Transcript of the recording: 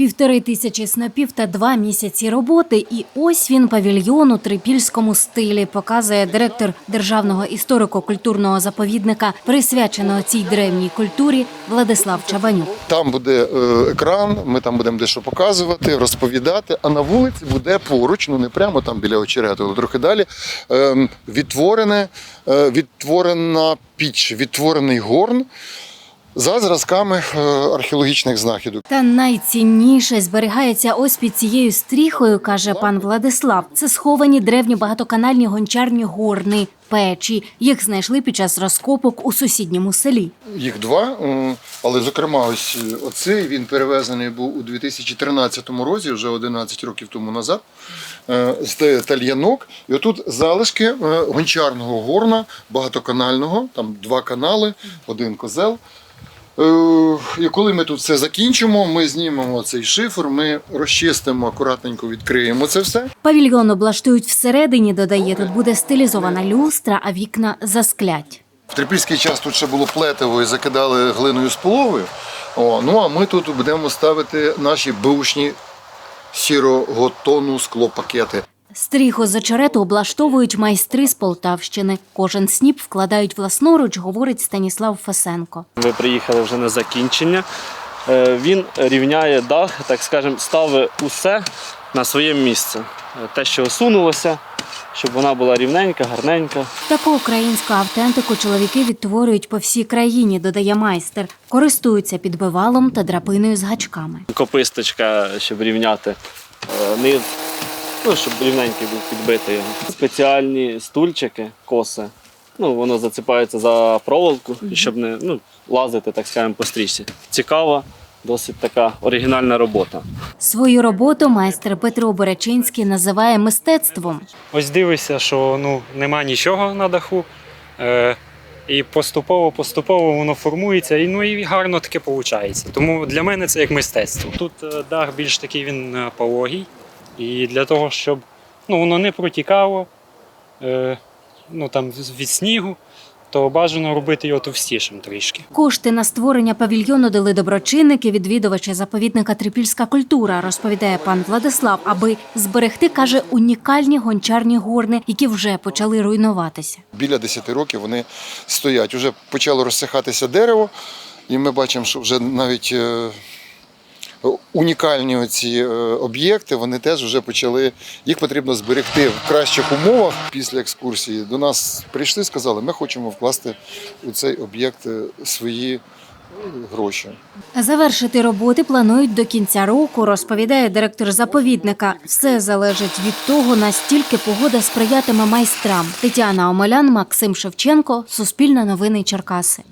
Півтори тисячі снопів та два місяці роботи. І ось він павільйон у трипільському стилі, показує директор державного історико-культурного заповідника, присвяченого цій древній культурі Владислав Чабанюк. Там буде е, екран, ми там будемо дещо показувати, розповідати. А на вулиці буде поруч, ну не прямо там біля очерету, але трохи далі. е, Відтворене, е, відтворена піч, відтворений горн за зразками е, археологічних знахідок. Та найцінніше зберігається ось під цією стріхою, каже пан Владислав. Це сховані древні багатоканальні гончарні горни, печі. Їх знайшли під час розкопок у сусідньому селі. Їх два, але зокрема, ось е, оцей він перевезений був у 2013 році, вже 11 років тому назад, е, з тальянок. І отут залишки гончарного горна, багатоканального, там два канали, один козел. Е, І коли ми тут все закінчимо, ми знімемо цей шифр, ми розчистимо, акуратненько відкриємо це все. Павільйон облаштують всередині, додає, тут буде стилізована люстра, а вікна засклять. В трипільський час тут ще було плетиво і закидали глиною з половою. О, ну а ми тут будемо ставити наші бушні сірого тону склопакети. Стріху з очерету облаштовують майстри з Полтавщини. Кожен сніп вкладають власноруч, говорить Станіслав Фесенко. Ми приїхали вже на закінчення. Е, Він рівняє дах, так скажемо, ставить усе на своє місце. Е, Те, що осунулося, щоб вона була рівненька, гарненька. Таку українську автентику чоловіки відтворюють по всій країні, додає майстер. Користуються підбивалом та драпиною з гачками. Кописточка, щоб рівняти е, низ, ну, щоб рівненький був підбитий його. Спеціальні стульчики, коси. Ну, воно заціпається за проволоку, щоб не ну, лазити, так скажемо, по стрічці. Цікава, досить така оригінальна робота. Свою роботу майстер Петро Борячинський називає мистецтвом. Ось дивишся, що ну, нема нічого на даху. Е, і поступово, поступово воно формується, і ну і гарно таке виходить. Тому для мене це як мистецтво. Тут е, дах більш такий він е, пологий. І для того, щоб ну, воно не протікало е, ну, там, від снігу, то бажано робити його товстішим трішки. Кошти на створення павільйону дали доброчинники, відвідувачі заповідника Трипільська культура, розповідає пан Владислав, аби зберегти, каже, унікальні гончарні горни, які вже почали руйнуватися. Біля 10 років вони стоять. Уже почало розсихатися дерево, і ми бачимо, що вже навіть е, унікальні оці е, об'єкти, вони теж вже почали, їх потрібно зберегти в кращих умовах. Після екскурсії до нас прийшли, сказали, ми хочемо вкласти у цей об'єкт е, свої е, гроші. Завершити роботи планують до кінця року, розповідає директор заповідника. Все залежить від того, настільки погода сприятиме майстрам. Тетяна Омелян, Максим Шевченко, Суспільне новини Черкаси.